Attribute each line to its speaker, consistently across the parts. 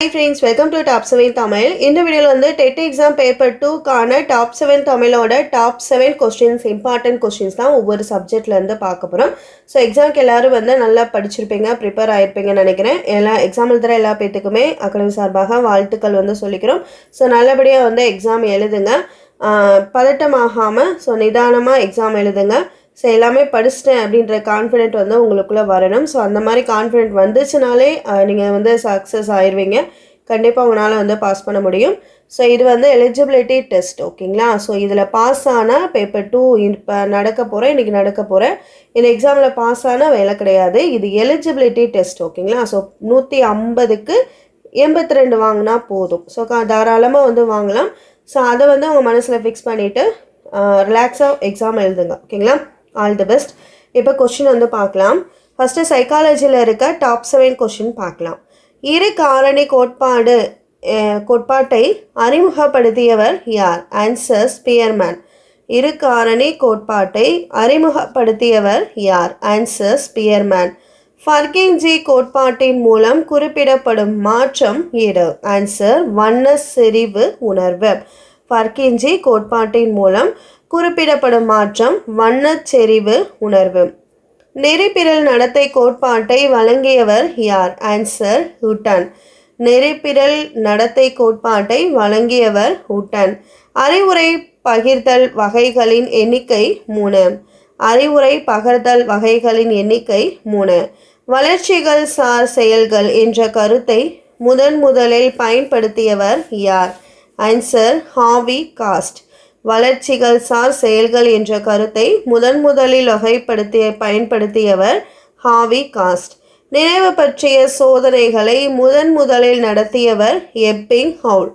Speaker 1: Hi friends welcome to top seven Tamil இந்த வீடியோவில் வந்து டெட் எக்ஸாம் பேப்பர் டூக்கான டாப் செவன் தமிழோட top seven questions important questions தான் ஒவ்வொரு சப்ஜெக்ட்லேருந்து பார்க்க போகிறோம் ஸோ எக்ஸாம்க்கு எல்லாரும் வந்து நல்லா படிச்சிருப்பீங்க ப்ரிப்பேர் ஆகிருப்பீங்கன்னு நினைக்கிறேன். எல்லா எக்ஸாம் எழுதுகிற எல்லா பேத்துக்குமே அகாடமி சார்பாக வாழ்த்துக்கள் வந்து சொல்லிக்கிறோம். ஸோ நல்லபடியாக வந்து எக்ஸாம் எழுதுங்க. பதட்டமாகாமல் ஸோ நிதானமாக எக்ஸாம் எழுதுங்க. ஸோ எல்லாமே படிச்சிட்டேன் அப்படின்ற கான்ஃபிடென்ட் வந்து உங்களுக்குள்ளே வரணும். ஸோ அந்த மாதிரி கான்ஃபிடென்ட் வந்துச்சுனாலே நீங்கள் வந்து சக்ஸஸ் ஆயிடுவீங்க கண்டிப்பாக உங்களால் வந்து பாஸ் பண்ண முடியும். ஸோ இது வந்து எலிஜிபிலிட்டி டெஸ்ட் ஓகேங்களா ஸோ இதில் பாஸ் ஆனால் பேப்பர் டூ இப்போ நடக்க போகிறேன் இன்றைக்கி நடக்க போகிறேன் இந்த எக்ஸாமில் பாஸ் ஆனால் வேலை கிடையாது. இது எலிஜிபிலிட்டி டெஸ்ட் ஓகேங்களா ஸோ நூற்றி ஐம்பதுக்கு எண்பத்தி ரெண்டு வாங்கினா போதும். ஸோ தாராளமாக வந்து வாங்கலாம். ஸோ அதை வந்து உங்கள் மனசில் ஃபிக்ஸ் பண்ணிவிட்டு ரிலாக்ஸாக எக்ஸாம் எழுதுங்க ஓகேங்களா ஆல் தி பெஸ்ட் இப்போ கொஷின் வந்து பார்க்கலாம். ஃபஸ்ட்டு சைக்காலஜியில் இருக்க டாப் செவன் கொஷின் பார்க்கலாம். இரு காரணி கோட்பாடு கோட்பாட்டை அறிமுகப்படுத்தியவர் யார்? ஆன்சர் ஸ்பியர்மேன் இரு காரணி கோட்பாட்டை அறிமுகப்படுத்தியவர் யார்? ஆன்சர் ஸ்பியர்மேன் ஃபர்கிங்ஜி கோட்பாட்டின் மூலம் குறிப்பிடப்படும் மாற்றம் எது? ஆன்சர் வண்ண செறிவு உணர்வு. பர்கின்ஜி கோட்பாட்டின் மூலம் குறிப்பிடப்படும் மாற்றம் வண்ணச் செறிவு உணர்வு. நெறிப்பிரல் நடத்தை கோட்பாட்டை வழங்கியவர் யார்? ஆன்சர் ஹூட்டன் நெறிப்பிரல் நடத்தை கோட்பாட்டை வழங்கியவர் ஹூட்டன் அறிவுரை பகிர்தல் வகைகளின் எண்ணிக்கை மூணு. அறிவுரை பகிர்தல் வகைகளின் எண்ணிக்கை மூணு. வளர்ச்சிகள் சார் செயல்கள் என்ற கருத்தை முதன் முதலில் பயன்படுத்தியவர் யார்? ஆன்சர் ஹாவி காஸ்ட் வளர்ச்சிகள் சார் செயல்கள் என்ற கருத்தை முதன் முதலில் வகைப்படுத்திய பயன்படுத்தியவர் ஹாவி காஸ்ட் நினைவு பற்றிய சோதனைகளை முதன் முதலில் நடத்தியவர் எப்பிங் ஹவுல்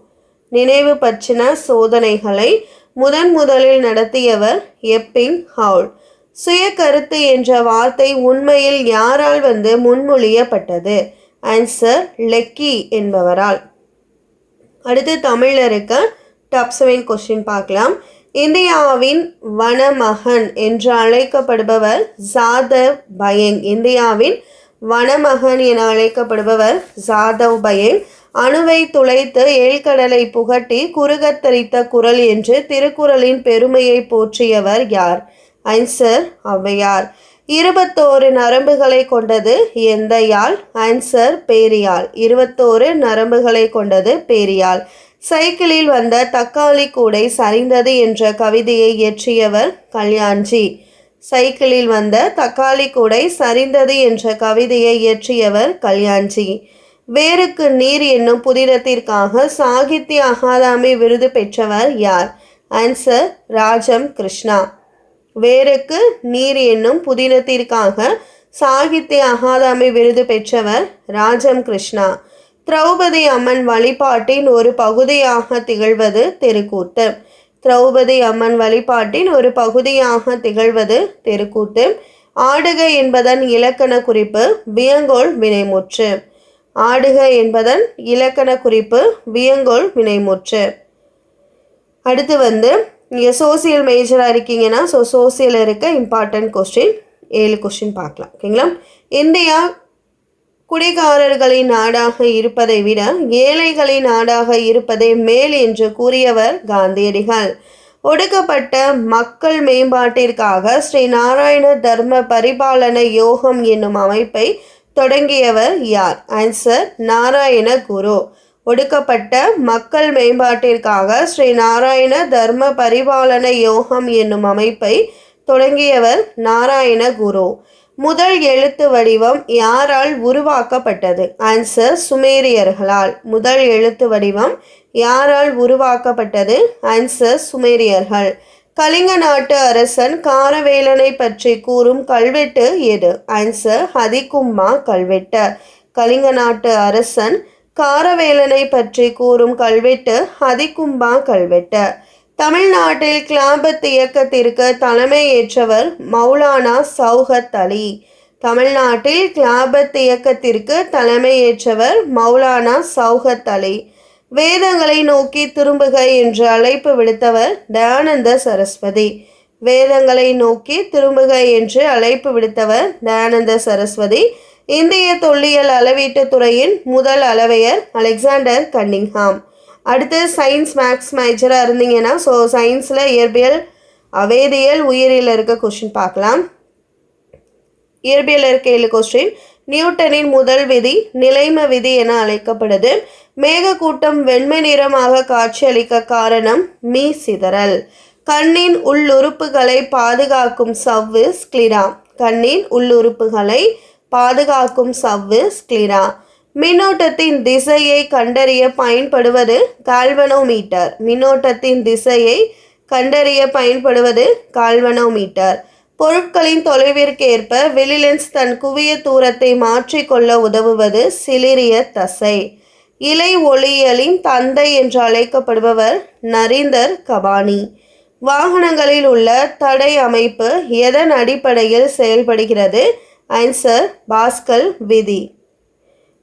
Speaker 1: நினைவு பற்றின சோதனைகளை முதன் முதலில் நடத்தியவர் எப்பிங் ஹவுல் சுய கருத்து என்ற வார்த்தை உண்மையில் யாரால் வந்து முன்மொழியப்பட்டது? ஆன்சர் லெக்கி என்பவரால். அடுத்து தமிழில் இருக்க டாப் செவன் கொஸ்டின் பார்க்கலாம். இந்தியாவின் வனமகன் என்று அழைக்கப்படுபவர் ஜாதவ் பயங். இந்தியாவின் வனமகன் என அழைக்கப்படுபவர் ஜாதவ் பயங். அணுவை துளைத்து ஏழ்கடலை புகட்டி குறுகத்தரித்த குரல் என்று திருக்குறளின் பெருமையை போற்றியவர் யார்? ஐன்சர் ஔவையார். இருபத்தோரு நரம்புகளை கொண்டது எந்த யாழ் ஆன்சர் பேரியால். இருபத்தோரு நரம்புகளை கொண்டது பேரியால். சைக்கிளில் வந்த தக்காளி கூடை சரிந்தது என்ற கவிதையை இயற்றியவர் கல்யாண்ஜி. சைக்கிளில் வந்த தக்காளி கூடை சரிந்தது என்ற கவிதையை இயற்றியவர் கல்யாண்ஜி. வேருக்கு நீர் என்னும் புதினத்திற்காக சாகித்ய அகாதமி விருது பெற்றவர் யார்? ஆன்சர் ராஜம் கிருஷ்ணா. வேருக்கு நீர் என்னும் புதினத்திற்காக சாகித்ய அகாதமி விருது பெற்றவர் ராஜம் கிருஷ்ணா. திரௌபதி அம்மன் வழிபாட்டின் ஒரு பகுதியாக திகழ்வது தெருக்கூத்து. திரௌபதி அம்மன் வழிபாட்டின் ஒரு பகுதியாக திகழ்வது தெருக்கூத்து. ஆடுக என்பதன் இலக்கண குறிப்பு வியங்கோல் வினைமுற்று. ஆடுக என்பதன் இலக்கண குறிப்பு வியங்கோல் வினைமுற்று. அடுத்து வந்து நீங்கள் சோசியல் மேஜராக இருக்கீங்கன்னா ஸோ சோசியலில் இருக்க இம்பார்ட்டன்ட் கொஸ்டின் ஏழு கொஸ்டின் பார்க்கலாம் ஓகேங்களா இந்தியா குடிகாரர்களின் நாடாக இருப்பதை விட ஏழைகளின் நாடாக இருப்பதே மேல் என்று கூறியவர் காந்தியடிகள். ஒடுக்கப்பட்ட மக்கள் மேம்பாட்டிற்காக ஸ்ரீ நாராயண தர்ம பரிபாலன யோகம் என்னும் அமைப்பை தொடங்கியவர் யார்? ஆன்சர் நாராயண குரு. ஒடுக்கப்பட்ட மக்கள் மேம்பாட்டிற்காக ஸ்ரீ நாராயண தர்ம பரிபாலன யோகம் என்னும் அமைப்பை தொடங்கியவர் நாராயண குரு. முதல் எழுத்து வடிவம் யாரால் உருவாக்கப்பட்டது? ஆன்சர் சுமேரியர்களால். முதல் எழுத்து வடிவம் யாரால் உருவாக்கப்பட்டது? ஆன்சர் சுமேரியர்கள். கலிங்க நாட்டு அரசன் காரவேலனை பற்றி கூறும் கல்வெட்டு எது? ஆன்சர் ஹதிகும்மா கல்வெட்டு. கலிங்க நாட்டு அரசன் காரவேலனை பற்றி கூறும் கல்வெட்டு ஹதிகும்பா கல்வெட்டு. தமிழ்நாட்டில் கிளாபத் இயக்கத்திற்கு தலைமையேற்றவர் மௌலானா சௌஹத் அலி. தமிழ்நாட்டில் கிளாபத் இயக்கத்திற்கு தலைமையேற்றவர் மௌலானா சௌஹத் அலி. வேதங்களை நோக்கி திரும்புக என்று அழைப்பு விடுத்தவர் தயானந்த சரஸ்வதி. வேதங்களை நோக்கி திரும்புக என்று அழைப்பு விடுத்தவர் தயானந்த சரஸ்வதி. இந்திய தொல்லியல் அளவீட்டு துறையின் முதல் அளவையர் அலெக்சாண்டர் கன்னிங்ஹாம். அடுத்து சயின்ஸ் மேக்ஸ் மேஜராக இருந்தீங்கன்னா ஸோ சயின்ஸில் இயற்பியல் அவேதியல் உயிரியல் இருக்க கொஸ்டின் பார்க்கலாம். இயற்பியல் இருக்க ஏழு கொஸ்டின் நியூட்டனின் முதல் விதி நிலைம விதி என அழைக்கப்படுது. மேகக்கூட்டம் வெண்மை நிறமாக காட்சியளிக்க காரணம் மீ சிதறல். கண்ணின் உள்ளுறுப்புகளை பாதுகாக்கும் சவ்வு ஸ்க்ளிரா கண்ணின் உள்ளுறுப்புகளை பாதுகாக்கும் சவ்வு ஸ்க்ளிரா மின்னோட்டத்தின் திசையை கண்டறிய பயன்படுவது கால்வனோமீட்டர் மின்னோட்டத்தின் திசையை கண்டறிய பயன்படுவது கால்வனோமீட்டர் பொருட்களின் தொலைவிற்கேற்ப வெளிலென்ஸ் தன் குவிய தூரத்தை மாற்றிக்கொள்ள உதவுவது சிலிரிய தசை. இலை ஒளியலின் தந்தை என்று அழைக்கப்படுபவர் நரீந்தர் கபானி வாகனங்களில் உள்ள தடை அமைப்பு எதன் அடிப்படையில் செயல்படுகிறது? ஆன்சர் பாஸ்கல் விதி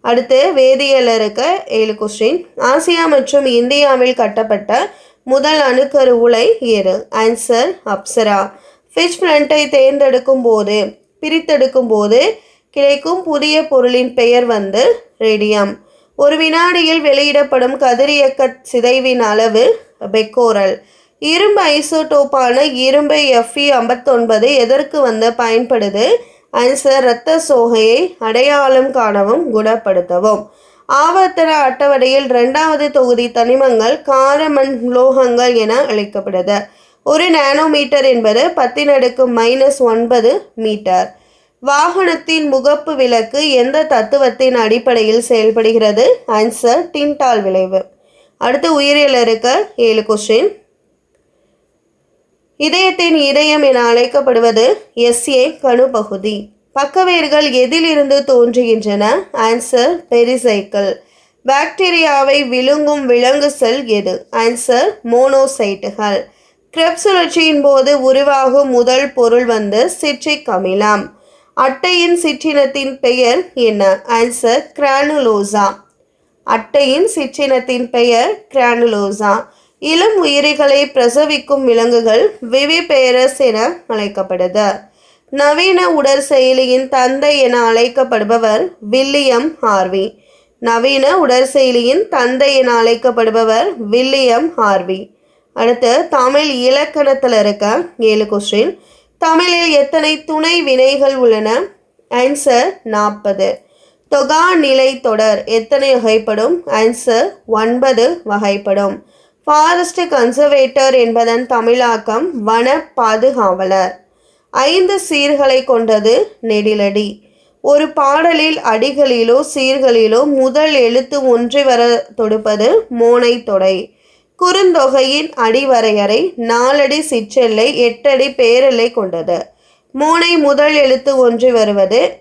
Speaker 1: அடுத்து வேதியியல் இருக்க ஏழு கொஸ்டின் ஆசியா மற்றும் இந்தியாவில் கட்டப்பட்ட முதல் அணுக்கரு உலை ஏறு. ஆன்சர் அப்சரா ஃபிஷ் ஃப்ரண்ட்டை தேர்ந்தெடுக்கும் போது பிரித்தெடுக்கும் போது கிடைக்கும் புதிய பொருளின் பெயர் வந்து ரேடியம் ஒரு வினாடியில் வெளியிடப்படும் கதிரியக்க சிதைவின் அளவு பெக்கோரல் இரும்பு ஐசோடோப்பான இரும்பு எஃப்இ ஐம்பத்தொன்பது எதற்கு வந்து பயன்படுது? ஆன்சர் இரத்த சோகையை அடையாளம் காணவும் குணப்படுத்தவும். ஆவர்த்தன அட்டவணையில் இரண்டாவது தொகுதி தனிமங்கள் காரமண் உலோகங்கள் என அழைக்கப்படுது. ஒரு நானோமீட்டர் என்பது பத்தின் அடுக்கு மைனஸ் ஒன்பது மீட்டர் வாகனத்தின் முகப்பு விளக்கு எந்த தத்துவத்தின் அடிப்படையில் செயல்படுகிறது? ஆன்சர் டின்டால் விளைவு. அடுத்து உயிரியல் இருக்க ஏழு கொஸ்டின் இதயத்தின் இதயம் என அழைக்கப்படுவது எஸ்ஏ கணு பகுதி பக்கவேர்கள் எதிலிருந்து தோன்றுகின்றன? ஆன்சர் பெரிசைக்கிள் பாக்டீரியாவை விழுங்கும் விலங்கு செல் எது? ஆன்சர் மோனோசைட்டுகள் கிரெப் சுழற்சியின் போது உருவாகும் முதல் பொருள் வந்து சிட்ரிக் அமிலம். அட்டையின் சிற்றினத்தின் பெயர் என்ன? ஆன்சர் கிரானுலோசா அட்டையின் சிற்றினத்தின் பெயர் கிரானுலோசா இளம் உயிரிகளை பிரசவிக்கும் விலங்குகள் விவிபேரஸ் என அழைக்கப்படுது. நவீன உடற் செயலியின் தந்தை என அழைக்கப்படுபவர் வில்லியம் ஹார்வி. நவீன உடற்செயலியின் தந்தை என அழைக்கப்படுபவர் வில்லியம் ஹார்வி. அடுத்து தமிழ் இலக்கணத்தில் இருக்க ஏழு கொஸ்டின் தமிழில் எத்தனை துணை வினைகள் உள்ளன? ஆன்சர் நாற்பது தொகா நிலை தொடர் எத்தனை வகைப்படும்? ஆன்சர் ஒன்பது வகைப்படும். ஃபாரஸ்ட் கன்சர்வேட்டர் என்பதன் தமிழாக்கம் வன பாதுகாவலர். ஐந்து சீர்களை கொண்டது நெடிலடி. ஒரு பாடலில் அடிகளிலோ சீர்களிலோ முதல் எழுத்து ஒன்றை வர தொடுப்பது மோனை தொடை. குறுந்தொகையின் அடிவரையறை நாலடி சிற்றெல்லை எட்டடி பேரெல்லை கொண்டது. மூனை முதல் எழுத்து ஒன்று வருவது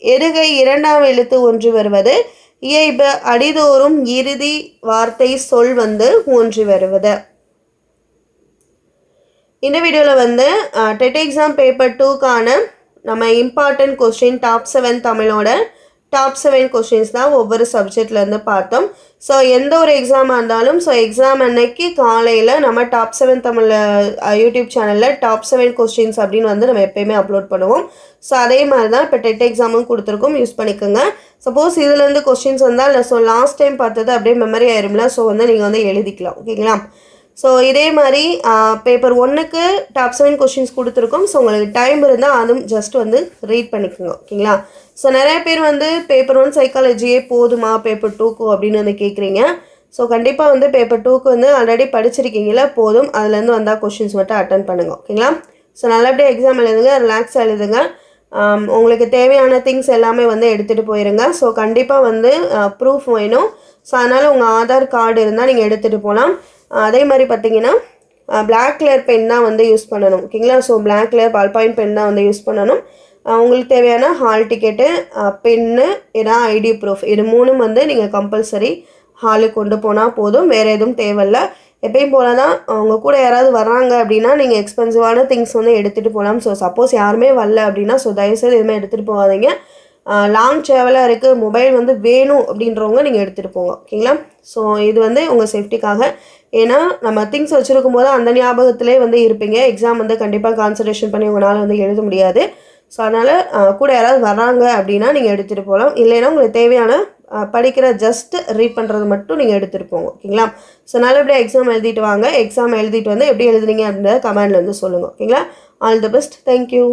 Speaker 1: எருகை இரண்டாம் எழுத்து ஒன்று வருவது இயைப அடிதோறும் இறுதி வார்த்தை சொல் வந்து ஊன்றி வருவது. இந்த வீடியோவில் வந்து டெட் எக்ஸாம் பேப்பர் டூக்கான நம்ம இம்பார்ட்டன்ட் கொஸ்டின் டாப் செவன் தமிழோட டாப் செவன் கொஷின்ஸ் தான் ஒவ்வொரு சப்ஜெக்ட்லேருந்து பார்த்தோம். ஸோ எந்த ஒரு எக்ஸாமாக இருந்தாலும் ஸோ எக்ஸாம் அன்னைக்கு காலையில் நம்ம டாப் செவன் தமிழ் யூடியூப் சேனலில் டாப் செவன் கொஸ்டின்ஸ் அப்படின்னு வந்து நம்ம எப்போயுமே அப்லோட் பண்ணுவோம். ஸோ அதே மாதிரி தான் இப்போ டெட் எக்ஸாமும் கொடுத்துருக்கோம். யூஸ் பண்ணிக்கோங்க. சப்போஸ் இதுலேருந்து கொஸ்டின்ஸ் வந்தால் ஸோ லாஸ்ட் டைம் பார்த்தது அப்படியே மெமரி ஆயிரும்ல ஸோ வந்து நீங்கள் வந்து எழுதிக்கலாம். ஓகேங்களா ஸோ இதே மாதிரி பேப்பர் ஒன்றுக்கு டாப் செவன் கொஷின்ஸ் கொடுத்துருக்கோம். ஸோ உங்களுக்கு டைம் இருந்தால் அதுவும் ஜஸ்ட் வந்து ரீட் பண்ணிக்கோங்க ஓகேங்களா? ஸோ நிறைய பேர் வந்து பேப்பர் ஒன் சைக்காலஜியே போதுமா பேப்பர் டூக்கு அப்படின்னு வந்து கேட்குறீங்க ஸோ கண்டிப்பாக வந்து பேப்பர் டூக்கு வந்து ஆல்ரெடி படிச்சிருக்கீங்களா போதும். அதுலேருந்து வந்தால் கொஷின்ஸ் மட்டும் அட்டன் பண்ணுங்கள் ஓகேங்களா? ஸோ நல்லபடியாக எக்ஸாம் எழுதுங்க ரிலாக்ஸாக எழுதுங்க. உங்களுக்கு தேவையான திங்ஸ் எல்லாமே வந்து எடுத்துகிட்டு போயிருங்க. ஸோ கண்டிப்பாக வந்து ப்ரூஃப் வேணும். ஸோ அதனால் உங்கள் ஆதார் கார்டு இருந்தால் நீங்கள் எடுத்துகிட்டு போகலாம் அதே மாதிரி பார்த்தீங்கன்னா பிளாக் கலர் பென் தான் வந்து யூஸ் பண்ணணும். ஓகேங்களா so black colour ball point pen தான் வந்து யூஸ் பண்ணணும். உங்களுக்கு தேவையான ஹால் டிக்கெட்டு பென்னு ஏன்னா ஐடி ப்ரூஃப் இது மூணும் வந்து நீங்கள் கம்பல்சரி ஹாலுக்கு கொண்டு போனால் போதும். வேறு எதுவும் தேவையில்ல. எப்பயும் போல தான் அவங்க கூட யாராவது வராங்க அப்படின்னா நீங்கள் எக்ஸ்பென்சிவான திங்ஸ் வந்து எடுத்துகிட்டு போகலாம் ஸோ சப்போஸ் யாருமே வரல அப்படின்னா ஸோ தயவுசெய்து எதுவுமே எடுத்துகிட்டு போகாதீங்க. லாங் ட்ராவலாக இருக்குது மொபைல் வந்து வேணும் அப்படின்றவங்க நீங்கள் எடுத்துகிட்டு போங்க. ஓகேங்களா ஸோ இது வந்து உங்கள் சேஃப்டிக்காக ஏன்னா நம்ம திங்ஸ் வச்சுருக்கும் போது அந்த ஞாபகத்திலே வந்து இருப்பீங்க. எக்ஸாம் வந்து கண்டிப்பாக கான்சன்ட்ரேஷன் பண்ணி உங்களால் வந்து எழுத முடியாது. ஸோ அதனால் கூட யாராவது வராங்க அப்படின்னா நீங்கள் எடுத்துகிட்டு போகலாம் இல்லைன்னா உங்களுக்கு தேவையான படிக்கிற ஜஸ்ட் ரீட் பண்ணுறது மட்டும் நீங்கள் எடுத்துகிட்டு போங்க. ஓகேங்களா? ஸோ நல்லபடியாக எக்ஸாம் எழுதிட்டு வாங்க. எக்ஸாம் எழுதிட்டு வந்து எப்படி எழுதுனீங்க அப்படின்றத கமெண்ட்ல வந்து சொல்லுங்கள் ஓகேங்களா? All the best thank you